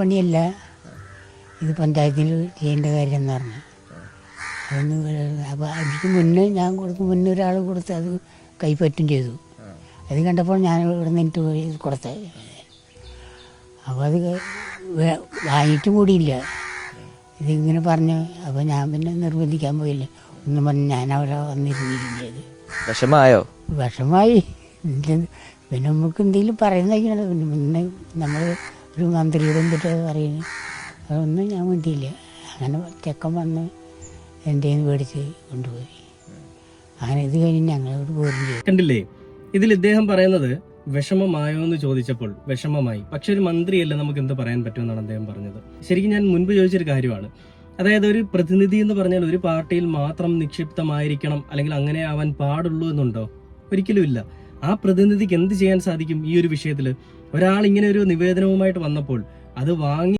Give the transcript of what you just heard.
പണിയല്ല. ഇത് പഞ്ചായത്തിൽ ചെയ്യേണ്ട കാര്യം എന്ന് പറഞ്ഞു. അതൊന്ന് അപ്പോൾ അതിന് മുന്നേ ഞാൻ കൊടുക്കും മുന്നേ ഒരാൾ കൊടുത്ത് അത് കൈപ്പറ്റും ചെയ്തു. അത് കണ്ടപ്പോൾ ഞാൻ ഇവിടെ നിന്നിട്ട് പോയി കൊടുത്ത. അപ്പോൾ അത് വാങ്ങിയിട്ടും കൂടിയില്ല. ഇതിങ്ങനെ പറഞ്ഞു അപ്പോൾ ഞാൻ പിന്നെ നിർബന്ധിക്കാൻ പോയില്ല. ഒന്നും പറഞ്ഞ് ഞാൻ അവിടെ വന്നിരുന്നില്ലേ വിഷമായോ വിഷമായി പിന്നെ നമുക്ക് എന്തെങ്കിലും പറയുന്നതൊക്കെയാണ് പിന്നെ നമ്മൾ ഒരു മന്ത്രിയോട് എന്തിട്ട് പറയുന്നത് അതൊന്നും ഞാൻ വേണ്ടിയില്ല അങ്ങനെ ചെക്കൻ വന്ന് എന്തേന്ന് മേടിച്ച് കൊണ്ടുപോയി. അങ്ങനെ ഇത് കഴിഞ്ഞ് ഞങ്ങളോട് പോരും ചെയ്തു കണ്ടില്ലേ? ഇതിൽ ഇദ്ദേഹം പറയുന്നത് വിഷമമായോ എന്ന് ചോദിച്ചപ്പോൾ വിഷമമായി. പക്ഷെ ഒരു മന്ത്രിയല്ല നമുക്ക് എന്ത് പറയാൻ പറ്റുമെന്നാണ് അദ്ദേഹം പറഞ്ഞത്. ശരിക്കും ഞാൻ മുൻപ് ചോദിച്ചൊരു കാര്യമാണ്. അതായത് ഒരു പ്രതിനിധി എന്ന് പറഞ്ഞാൽ ഒരു പാർട്ടിയിൽ മാത്രം നിക്ഷിപ്തമായിരിക്കണം അല്ലെങ്കിൽ അങ്ങനെ ആവാൻ പാടുള്ളൂ എന്നുണ്ടോ? ഒരിക്കലും ഇല്ല. ആ പ്രതിനിധിക്ക് എന്ത് ചെയ്യാൻ സാധിക്കും ഈ ഒരു വിഷയത്തിൽ ഒരാൾ ഇങ്ങനെ ഒരു നിവേദനവുമായിട്ട് വന്നപ്പോൾ അത് വാങ്ങി